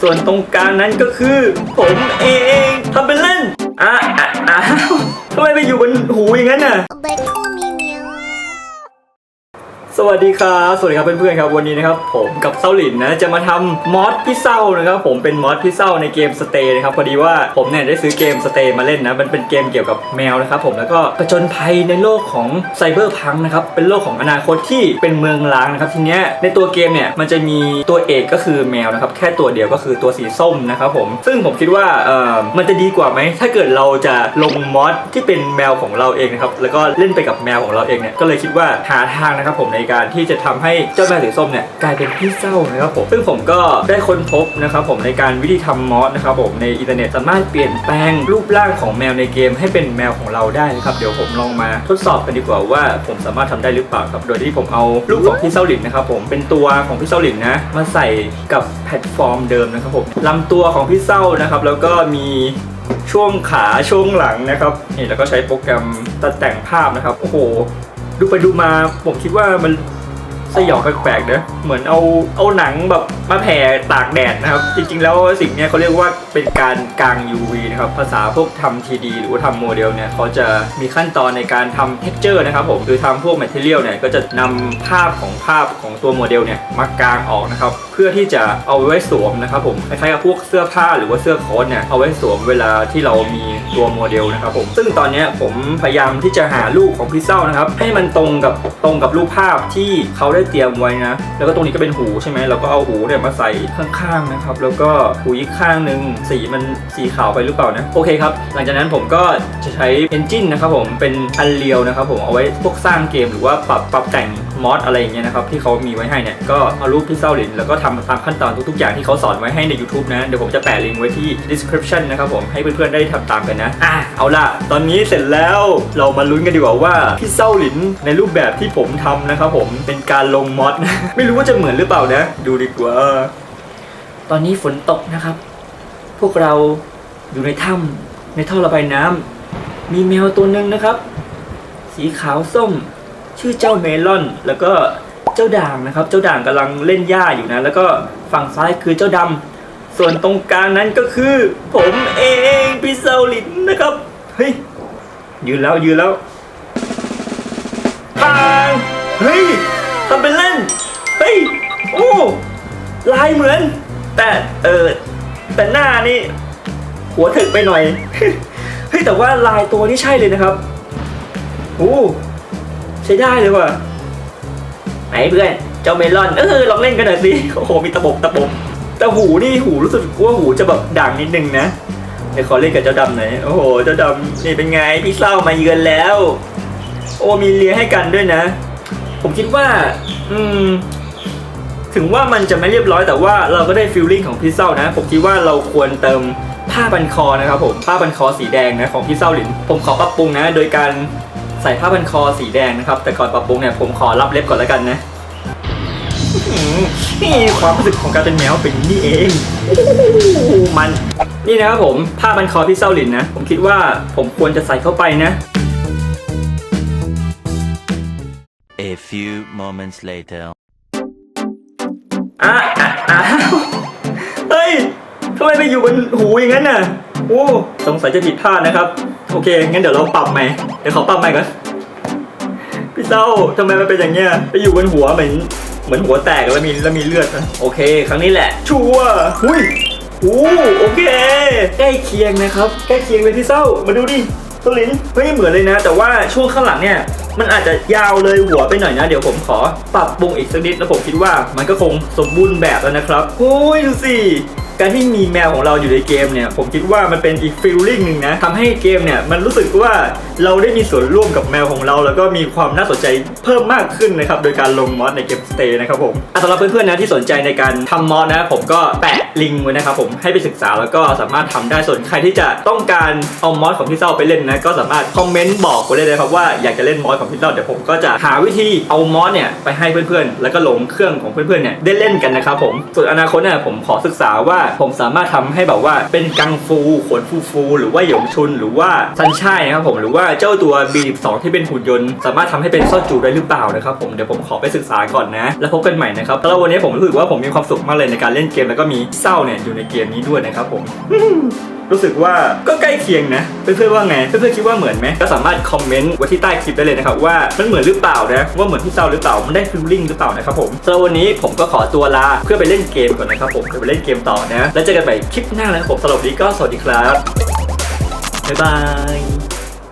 ส่วนตรงกลางนั้นก็คือ ผมเองทำเป็นเล่นอะอะอ้าวทำไมไปอยู่บนหูอย่างนั้นน่ะ สวัสดีครับ สวัสดีครับเพื่อนๆครับ วันนี้นะครับผมกับเซาหลินนะจะมาทำมอสพี่เศร้านะครับผมเป็นมอสพี่เศร้าในเกมสเตย์นะครับพอดีว่าผมเนี่ยได้ซื้อเกมสเตย์มาเล่นนะมันเป็นเกมเกี่ยวกับแมวนะครับผมแล้วก็ประจนภัยในโลกของไซเบอร์พังนะครับเป็นโลกของอนาคตที่เป็นเมืองล้างนะครับทีเนี้ยในตัวเกมเนี่ยมันจะมีตัวเอกก็คือแมวนะครับแค่ตัวเดียวก็คือตัวสีส้มนะครับผมซึ่งผมคิดว่าเออมันจะดีกว่าไหมถ้าเกิดเราจะลงมอสที่เป็นแมวของเราเองนะครับแล้วก็เล่นไปกับแมวของเราเองเนี่ยก็เลยคิดว่าหาทางนะครับผมในการที่จะทำให้เจ้าแมวสีส้มเนี่ยกลายเป็นพี่เศร้านะครับผมซึ่งผมก็ได้ค้นพบนะครับผมในการวิธีทำมอสนะครับผมในอินเทอร์เน็ตสามารถเปลี่ยนแปลงรูปร่างของแมวในเกมให้เป็นแมวของเราได้นะครับเดี๋ยวผมลองมาทดสอบกันดีกว่าว่าผมสามารถทำได้หรือเปล่าครับโดยที่ผมเอารูปของพี่เศร้าหลินนะครับผมเป็นตัวของพี่เศร้าหลินนะมาใส่กับแพลตฟอร์มเดิมนะครับผมลำตัวของพี่เศร้านะครับ แล้วก็มีช่วงขาช่วงหลังนะครับนี่แล้วก็ใช้โปรแกรมตัดแต่งภาพนะครับโอ้โห ดูไปดูมาผมคิดว่ามันสยองแปลกๆนะเหมือนเอาเอาหนังแบบมาแผ่ตากแดดนะครับ จริงๆ แล้วสิ่งนี้เขาเรียกว่าเป็นการกาง UV นะครับ ภาษาพวกทำ 3D หรือว่าทำโมเดลเนี่ยเขาจะมีขั้นตอนในการทำ texture นะครับผม คือทำพวก material เนี่ยก็จะนำภาพของภาพของตัวโมเดลเนี่ยมากางออกนะครับ พื่อที่จะเอาไว้สวมนะครับผมคล้ายๆกับพวกเสื้อผ้าหรือว่าเสื้อโค้ทเนี่ยเอาไว้สวมเวลาที่เรามีตัวโมเดลนะครับผมซึ่งตอนนี้ผมพยายามที่จะหารูปของพี่เศร้านะครับให้มันตรงกับตรงกับรูปภาพที่เขาได้เตรียมไว้นะ แล้วก็ตรงนี้ก็เป็นหูใช่ไหมเราก็เอาหูเนี่ยมาใส่ข้างๆนะครับแล้วก็หูอีกข้างหนึ่งสีมันสีขาวไปหรือเปล่านะโอเคครับหลังจากนั้นผมก็จะใช้ Engine นะครับผมเป็น Unreal นะครับผมเอาไว้พวกสร้างเกมหรือว่าปรับปรับแต่ง มอดอะไรอย่างเงี้ยนะครับที่เขามีไว้ให้เนี่ยก็เอารูปพี่เศร้าหลินแล้วก็ทำตามขั้นตอนทุกๆอย่างที่เขาสอนไว้ให้ใน YouTube นะเดี๋ยวผมจะแปะลิงก์ไว้ที่ description นะครับผมให้เพื่อนๆได้ทำตามกันนะอะเอาล่ะ ตอนนี้เสร็จแล้วเรามาลุ้นกันดีกว่าว่าพี่เศร้าหลินในรูปแบบที่ผมทำนะครับผมเป็นการลงมอดไม่รู้ว่าจะเหมือนหรือเปล่านะ ดูดีกว่า ตอนนี้ฝนตกนะครับ พวกเราอยู่ในถ้ำในท่อระบายน้ำมีแมวตัวหนึ่งนะครับ สีขาวส้ม ชื่อเจ้าเมลอน แล้วก็เจ้าด่างนะครับ เจ้าด่างกำลังเล่นหญ้าอยู่นะ แล้วก็ฝั่งซ้ายคือเจ้าดำส่วนตรงกลางนั้นก็คือ ผมเองพี่เซาลินนะครับเฮ้ยยืนแล้วยืนแล้วปางเฮ้ยทำเป็นเล่นเฮ้ยโอ้ลายเหมือน แต่เออแต่หน้านี่หัวถึกไปหน่อยเฮ้ยแต่ว่าลายตัวนี่ใช่เลยนะครับโอ้ ใช้ได้เลยว่ะไหนเพื่อน เจ้าเมลอน เออลองเล่นกันหน่อยสิ โอ้โห มีตะบกตะบกแต่หูนี่หูรู้สึกว่าหูจะแบบด่างนิดนึงนะ เดี๋ยวขอเล่นกับเจ้าดำหน่อย โอ้โห เจ้าดำนี่เป็นไง พี่เศร้ามาเยือนแล้ว โอ้มีเลี้ยให้กันด้วยนะ ผมคิดว่า อืม ถึงว่ามันจะไม่เรียบร้อยแต่ว่าเราก็ได้ฟีลลิ่งของพี่เศร้านะ ผมคิดว่าเราควรเติมผ้าพันคอนะครับผม ผ้าพันคอสีแดงนะของพี่เศร้าหลิน ผมขอปรับปรุงนะ โดยการ ใส่ผ้าพันคอสีแดงนะครับ แต่ก่อนปรับปรุงเนี่ยผมขอรับเล็บก่อนแล้วกันนะอื้อหือนี่ความรู้สึกของการเป็นแมวเป็นอย่างนี่เองโอ้โหมันนี่นะครับผมผ้าพันคอพี่เศร้าหลินนะ ผมคิดว่าผมควรจะใส่เข้าไปนะ A few moments later. อะอะอ้าวเฮ้ยทำไมไปอยู่บนหูอย่างนั้นน่ะ โอ้ สงสัยจะผิดพลาดนะครับ โอเค งั้นเดี๋ยวเราปรับใหม่ เดี๋ยวขอปรับใหม่ก่อน พี่เศร้าทำไมมันเป็นอย่างเงี้ย ไปอยู่บนหัวเหมือนเหมือนหัวแตกแล้วมีแล้วมีเลือดนะโอเค ครั้งนี้แหละ ชัวร์หุ้ยอู้โอเค ใกล้เคียงนะครับ ใกล้เคียงเลยพี่เศร้า มาดูดิตัวลิ้นเฮ้ยเหมือนเลยนะ แต่ว่าช่วงข้างหลังเนี่ย มันอาจจะยาวเลยหัวไปหน่อยนะ เดี๋ยวผมขอปรับปรุงอีกสักนิดแล้วผมคิดว่ามันก็คงสมบูรณ์แบบแล้วนะครับโอ้ยดูสิ การที่มีแมวของเราอยู่ในเกมเนี่ย ผมคิดว่ามันเป็นอีกฟีลลิ่งหนึ่งนะทำให้เกมเนี่ย มันรู้สึกว่าเราได้มีส่วนร่วมกับแมวของเรา แล้วก็มีความน่าสนใจเพิ่มมากขึ้นนะครับ โดยการลงมอดในเกมสเตย์นะครับผมอะสำหรับเพื่อนๆนะที่สนใจในการทำมอดนะ ผมก็แปะลิงก์ไว้นะครับผมให้ไปศึกษาแล้วก็สามารถทำได้ส่วนใครที่จะต้องการเอามอดของพี่เศร้าไปเล่นนะก็สามารถคอมเมนต์บอกกันได้เลยครับว่าอยากจะเล่นมอดของพี่เศร้าเดี๋ยวผมก็จะหาวิธีเอามอดเนี่ยไปให้เพื่อนๆ แล้วก็ลงเครื่องของเพื่อนๆเนี่ยได้เล่นกันนะครับผมส่วนอนาคตเนี่ยผมขอศึกษาว่าผมสามารถทำให้แบบว่าเป็นกังฟูขนฟูฟูหรือว่าหยงชุนหรือว่าซันช่ายนะครับผมหรือว่าเจ้าตัว B12 ที่เป็นหุ่นยนต์ สามารถทำให้เป็นซ่อนจูได้หรือเปล่านะครับผมเดี๋ยวผมขอไปศึกษาก่อนนะ แล้วพบกันใหม่นะครับแล้ววันนี้ผมรู้สึกว่าผมมีความสุขมากเลยในการเล่นเกมแล้วก็มีเศร้าเนี่ยอยู่ในเกมนี้ด้วยนะครับผม รู้สึกว่าก็ใกล้เคียงนะ เพื่อนๆว่าไง เพื่อนๆคิดว่าเหมือนไหมก็สามารถคอมเมนต์ไว้ที่ใต้คลิปได้เลยนะครับว่ามันเหมือนหรือเปล่านะว่าเหมือนที่เศร้าหรือเปล่ามันได้ฟิลลิ่งหรือเปล่านะครับผมสำหรับวันนี้ผมก็ขอตัวลาเพื่อไปเล่นเกมก่อนนะครับผมไปเล่นเกมต่อนะ แล้วเจอกันใหม่คลิปหน้านะครับผมสำหรับวันนี้ก็สวัสดีครับบ๊ายบาย